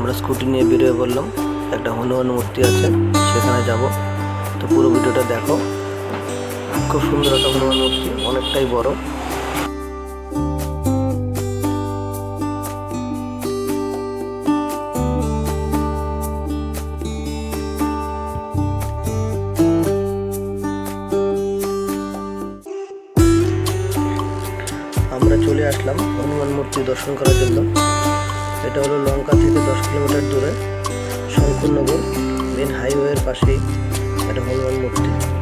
আমরা স্কুটি নিয়ে বেরিয়ে পড়লাম একটা হনুমান মূর্তি আছে, সেখানে যাব। তো পুরো ভিডিওটা দেখো। খুব সুন্দর একটা হনুমান মূর্তি, অনেকটাই বড়। আমরা চলে আসলাম হনুমান মূর্তি দর্শন করার জন্য। এটা হলো লঙ্কা থেকে দশ কিলোমিটার দূরে শঙ্করনগর মেন হাইওয়ের পাশেই একটা হনুমান মূর্তি।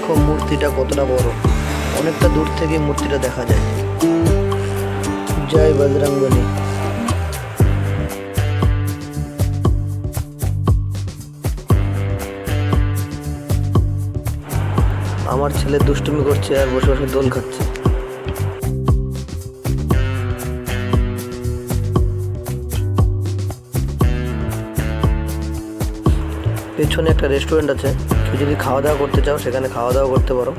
দেখো মূর্তিটা কতটা বড়। অনেকটা দূর থেকে মূর্তিটা দেখা যায়। জয় বজরঙ্গলী আমার ছেলে দুষ্টুমি করছে আর বসে বসে দোল খাচ্ছে। পেছনে একটা রেস্টুরেন্ট আছে। কেউ যদি খাওয়া দাওয়া করতে চাও, সেখানে খাওয়া দাওয়া করতে পারো।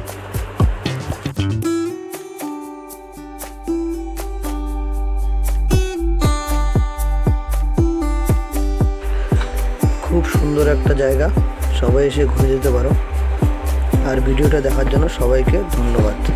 খুব সুন্দর একটা জায়গা। সবাই এসে ঘুরে যেতে পারো। আর ভিডিওটা দেখার জন্য সবাইকে ধন্যবাদ।